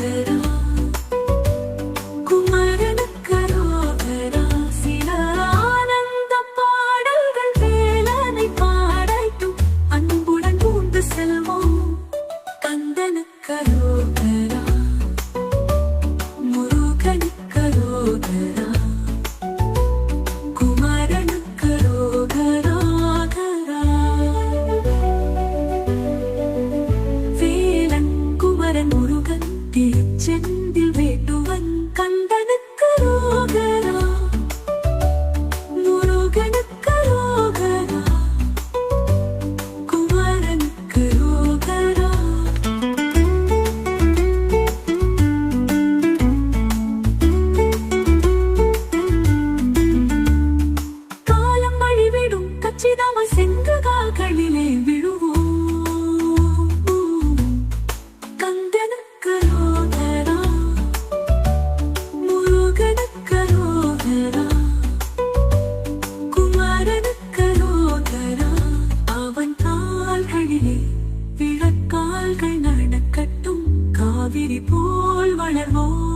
could கச்சிதம செங்குகாகளிலே விழுவோம். கந்தனுக்கு ரோதரா முருகனுக்கு ரோதரா குமரனுக்கு ரோதரா. அவன் கால்களிலே விழக்கால்கள் நடக்கட்டும் காவிரி போல் வளர்வோம்.